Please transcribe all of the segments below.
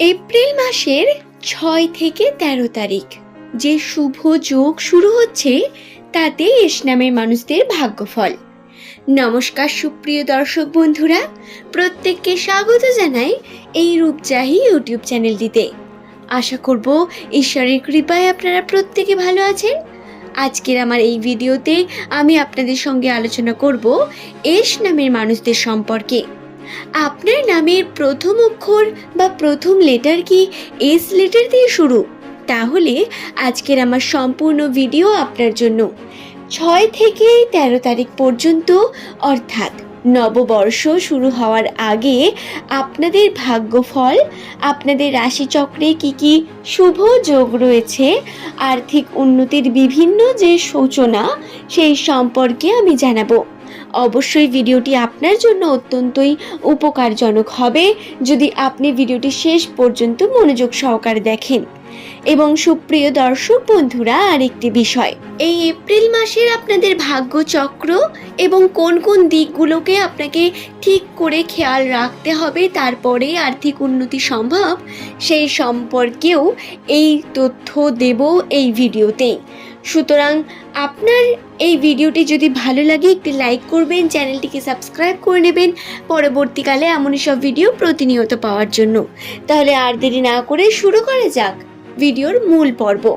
April মাসের ছয় থেকে তেরো তারিখ। যে শুভ যোগ শুরু হচ্ছে, তাতে এস নামের মানুষদের ভাগ্যফল। নমস্কার সুপ্রিয় দর্শক বন্ধুরা, প্রত্যেককে স্বাগত জানাই এই রূপচাহি ইউটিউব চ্যানেলটিতে। আশা করব ঈশ্বরের কৃপায় আপনারা প্রত্যেকে ভালো আছেন। আজকের আমার এই ভিডিওতে আমি আপনাদের সঙ্গে আলোচনা করব এস নামের মানুষদের সম্পর্কে। আপনার নামের প্রথম অক্ষর বা প্রথম লেটার কি এস লেটার দিয়ে শুরু? তাহলে আজকের আমার সম্পূর্ণ ভিডিও আপনার জন্য। ছয় থেকে তেরো তারিখ পর্যন্ত, অর্থাৎ নববর্ষ শুরু হওয়ার আগে আপনাদের ভাগ্যফল, আপনাদের রাশিচক্রে কি কি শুভ যোগ রয়েছে, আর্থিক উন্নতির বিভিন্ন যে সূচনা, সেই সম্পর্কে আমি জানাব। অবশ্যই ভিডিওটি আপনার জন্য অত্যন্তই উপকারজনক হবে যদি আপনি ভিডিওটি শেষ পর্যন্ত মনোযোগ সহকারে দেখেন। এবং সুপ্রিয় দর্শক বন্ধুরা, আরেকটি বিষয়। এই এপ্রিল মাসের আপনাদের ভাগ্য চক্র এবং কোন কোন দিকগুলোকে আপনাকে ঠিক করে খেয়াল রাখতে হবে তারপরেই আর্থিক উন্নতি সম্ভব, সেই সম্পর্কেও এই তথ্য দেব এই ভিডিওতেই সুতরাং আপনার এই ভিডিওটি যদি ভালো লাগে, একটি লাইক করবেন, চ্যানেলটিকে সাবস্ক্রাইব করে নেবেন। পরবর্তীকালে এমনই সব ভিডিও প্রতিনিয়ত পাওয়ার জন্য। তাহলে আর দেরি না করে শুরু করা যাক ভিডিওর মূল পর্ব।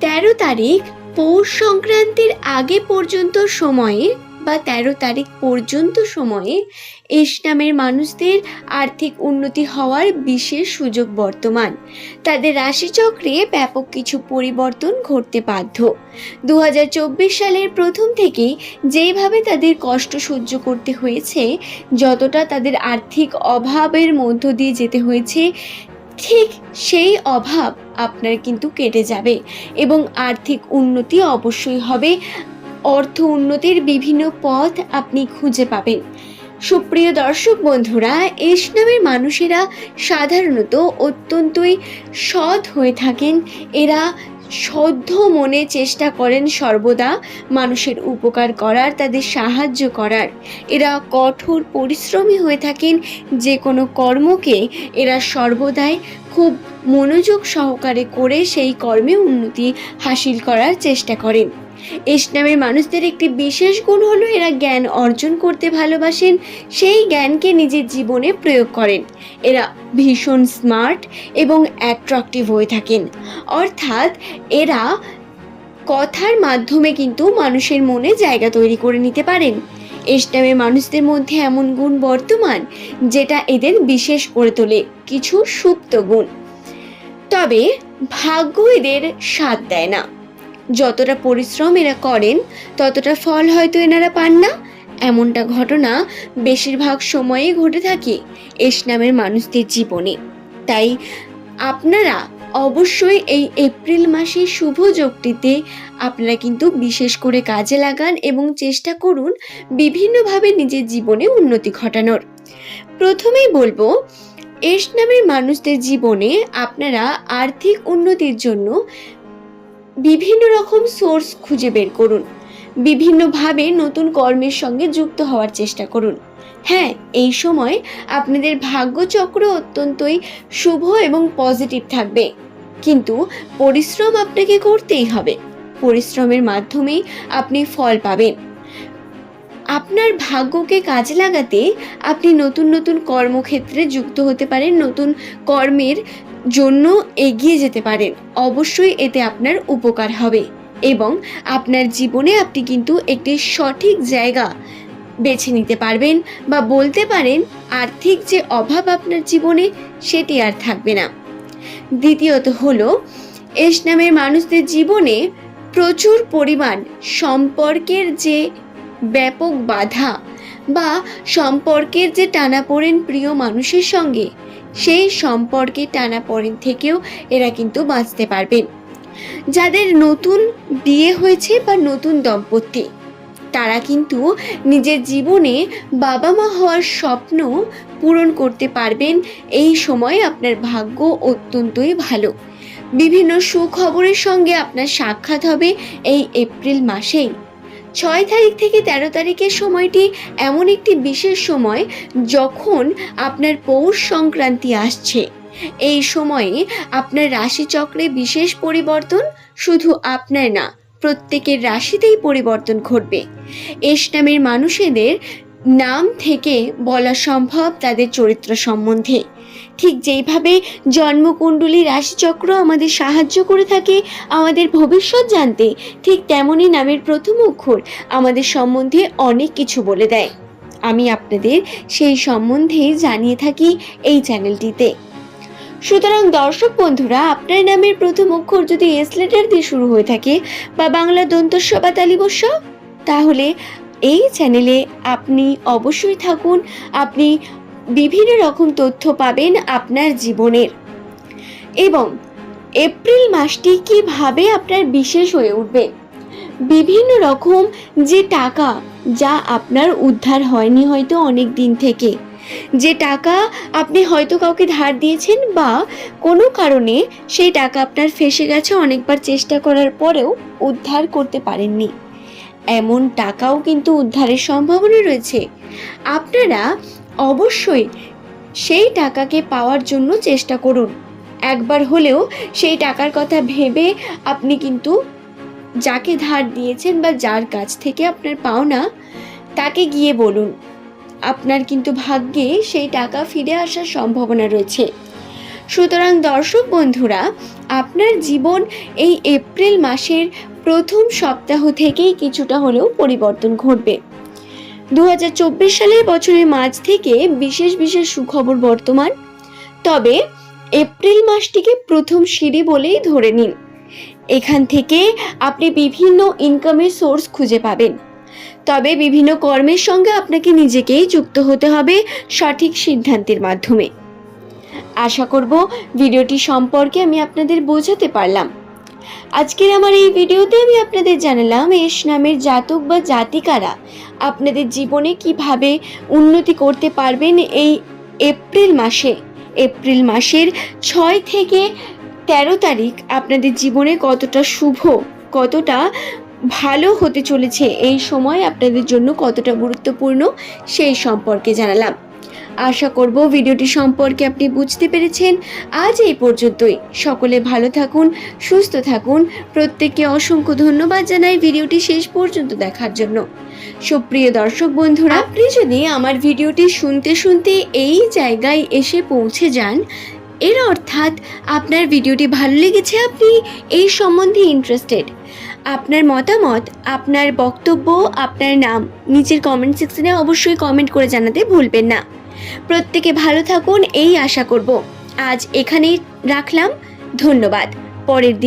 তেরো তারিখ, পৌষ সংক্রান্তির আগে পর্যন্ত সময়ে বা তেরো তারিখ পর্যন্ত সময়ে এস নামের মানুষদের আর্থিক উন্নতি হওয়ার বিশেষ সুযোগ বর্তমান। তাদের রাশিচক্রে ব্যাপক কিছু পরিবর্তন ঘটতে বাধ্য। দু হাজার চব্বিশ সালের প্রথম থেকেই যেভাবে তাদের কষ্ট সহ্য করতে হয়েছে, যতটা তাদের আর্থিক অভাবের মধ্য দিয়ে যেতে হয়েছে, ঠিক সেই অভাব আপনার কিন্তু কেটে যাবে এবং আর্থিক উন্নতি অবশ্যই হবে। অর্থ উন্নতির বিভিন্ন পথ আপনি খুঁজে পাবেন। সুপ্রিয় দর্শক বন্ধুরা, এস নামের মানুষেরা সাধারণত অত্যন্তই সৎ হয়ে থাকেন। এরা সদ্য মনে চেষ্টা করেন সর্বদা মানুষের উপকার করার, তাদের সাহায্য করার। এরা কঠোর পরিশ্রমী হয়ে থাকেন, যে কোনো কর্মকে এরা সর্বদাই খুব মনোযোগ সহকারে করে সেই কর্মে উন্নতি হাসিল করার চেষ্টা করেন। এস নামের মানুষদের একটি বিশেষ গুণ হলো এরা জ্ঞান অর্জন করতে ভালোবাসেন, সেই জ্ঞানকে নিজের জীবনে প্রয়োগ করেন। এরা ভীষণ স্মার্ট এবং অ্যাট্রাকটিভ হয়ে থাকেন। অর্থাৎ এরা কথার মাধ্যমে কিন্তু মানুষের মনে জায়গা তৈরি করে নিতে পারেন। এস নামের মানুষদের মধ্যে এমন গুণ বর্তমান, যেটা এদের বিশেষ করে তোলে, কিছু সুপ্ত গুণ। তবে ভাগ্য এদের সাথ দেয় না। যতটা পরিশ্রম এরা করেন, ততটা ফল হয়তো এনারা পান না। এমনটা ঘটনা বেশিরভাগ সময়ে ঘটে থাকে এস নামের মানুষদের জীবনে। তাই আপনারা অবশ্যই এই এপ্রিল মাসের শুভ যোগটিতে আপনারা কিন্তু বিশেষ করে কাজে লাগান এবং চেষ্টা করুন বিভিন্নভাবে নিজের জীবনে উন্নতি ঘটানোর। প্রথমেই বলব এস নামের মানুষদের জীবনে আপনারা আর্থিক উন্নতির জন্য বিভিন্ন রকম সোর্স খুঁজে বের করুন। বিভিন্নভাবে নতুন কর্মের সঙ্গে যুক্ত হওয়ার চেষ্টা করুন। হ্যাঁ এই সময় আপনাদের ভাগ্যচক্র অত্যন্তই শুভ এবং পজিটিভ থাকবে। কিন্তু পরিশ্রম আপনাকে করতেই হবে। পরিশ্রমের মাধ্যমেই আপনি ফল পাবেন। আপনার ভাগ্যকে কাজে লাগাতে আপনি নতুন নতুন কর্মক্ষেত্রে যুক্ত হতে পারেন, নতুন কর্মের জন্য এগিয়ে যেতে পারেন। অবশ্যই এতে আপনার উপকার হবে এবং আপনার জীবনে আপনি কিন্তু একটি সঠিক জায়গা বেছে নিতে পারবেন বা বলতে পারেন আর্থিক যে অভাব আপনার জীবনে, সেটি আর থাকবে না। দ্বিতীয়ত হলো, এস নামের মানুষদের জীবনে প্রচুর পরিমাণ সম্পর্কের যে ব্যাপক বাধা বা সম্পর্কের যে টানাপোড়েন প্রিয় মানুষের সঙ্গে, সেই সম্পর্কে টানাপোড়েন থেকেও এরা কিন্তু বাঁচতে পারবেন। যাদের নতুন বিয়ে হয়েছে বা নতুন দম্পতি, তারা কিন্তু নিজের জীবনে বাবা মা হওয়ার স্বপ্ন পূরণ করতে পারবেন। এই সময় আপনার ভাগ্য অত্যন্তই ভালো। বিভিন্ন সুখবরের সঙ্গে আপনার সাক্ষাৎ হবে এই এপ্রিল মাসেই। ছয় তারিখ থেকে তেরো তারিখের সময়টি এমন একটি বিশেষ সময় যখন আপনার পৌষ সংক্রান্তি আসছে। এই সময়ে আপনার রাশিচক্রে বিশেষ পরিবর্তন শুধু আপনার না, প্রত্যেকের রাশিতেই পরিবর্তন ঘটবে। এস নামের মানুষেদের নাম থেকে বলা সম্ভব তাদের চরিত্র সম্বন্ধে। ঠিক যেইভাবে জন্মকুণ্ডলী রাশিচক্র আমাদের সাহায্য করে থাকে আমাদের ভবিষ্যৎ জানতে, ঠিক তেমনই নামের প্রথম অক্ষর আমাদের সম্বন্ধে অনেক কিছু বলে দেয়। আমি আপনাদের সেই সম্বন্ধে জানিয়ে থাকি এই চ্যানেলটিতে। সুতরাং দর্শক বন্ধুরা, আপনার নামের প্রথম অক্ষর যদি এস লেটার দিয়ে শুরু হয়ে থাকে বা বাংলা দন্তস্ব বা তাহলে এই চ্যানেলে আপনি অবশ্যই থাকুন। আপনি বিভিন্ন রকম তথ্য পাবেন আপনার জীবনের। এবং এপ্রিল মাসটি কীভাবে আপনার বিশেষ হয়ে উঠবে? বিভিন্ন রকম যে টাকা যা আপনার উদ্ধার হয়নি হয়তো অনেক দিন থেকে, যে টাকা আপনি হয়তো কাউকে ধার দিয়েছেন বা কোনো কারণে সেই টাকা আপনার ফেসে গেছে অনেকবার চেষ্টা করার পরেও উদ্ধার করতে পারেননি। এমন টাকাও কিন্তু উদ্ধারের সম্ভাবনা রয়েছে। আপনারা অবশ্যই সেই টাকাকে পাওয়ার জন্য চেষ্টা করুন। একবার হলেও সেই টাকার কথা ভেবে আপনি কিন্তু যাকে ধার দিয়েছেন বা যার কাছ থেকে আপনার পাওনা, তাকে গিয়ে বলুন। আপনার কিন্তু ভাগ্যে সেই টাকা ফিরে আসার সম্ভাবনা রয়েছে। সুতরাং দর্শক বন্ধুরা, আপনার জীবন এই এপ্রিল মাসের প্রথম সপ্তাহ থেকেই কিছুটা হলেও পরিবর্তন ঘটবে। দু হাজার চব্বিশ সালের বছরের মাঝ থেকে বিশেষ বিশেষ সুখবর বর্তমান। তবে এপ্রিল মাসটিকে প্রথম সিঁড়ি বলেই ধরে নিন। এখান থেকে আপনি বিভিন্ন ইনকামের সোর্স খুঁজে পাবেন। তবে বিভিন্ন কর্মের সঙ্গে আপনাকে নিজেকেই যুক্ত হতে হবে সঠিক সিদ্ধান্তের মাধ্যমে। আশা করব ভিডিওটি সম্পর্কে আমি আপনাদের বোঝাতে পারলাম। আজকের আমার এই ভিডিওতে আমি আপনাদের জানালাম এস নামের জাতক বা জাতিকারা। আপনাদের জীবনে কীভাবে উন্নতি করতে পারবেন এই এপ্রিল মাসে? এপ্রিল মাসের ছয় থেকে তেরো তারিখ আপনাদের জীবনে কতটা শুভ, কতটা ভালো হতে চলেছে? এই সময় আপনাদের জন্য কতটা গুরুত্বপূর্ণ সেই সম্পর্কে জানালাম। আশা করব ভিডিওটি সম্পর্কে আপনি বুঝতে পেরেছেন। আজ এই পর্যন্তই। সকলে ভালো থাকুন, সুস্থ থাকুন। প্রত্যেককে অসংখ্য ধন্যবাদ জানাই ভিডিওটি শেষ পর্যন্ত দেখার জন্য। সুপ্রিয় দর্শক বন্ধুরা, আপনি যদি আমার ভিডিওটি শুনতে শুনতে এই জায়গায় এসে পৌঁছে যান, এর অর্থাৎ আপনার ভিডিওটি ভালো লেগেছে আপনি এই সম্বন্ধে ইন্টারেস্টেড আপনার মতামত, আপনার বক্তব্য, আপনার নাম, নিচের কমেন্ট সেকশনে অবশ্যই কমেন্ট করে জানাতে ভুলবেন না। প্রত্যেকে ভালো থাকুন এই আশা করব। আজ এখানেই রাখলাম। ধন্যবাদ। পরের দিন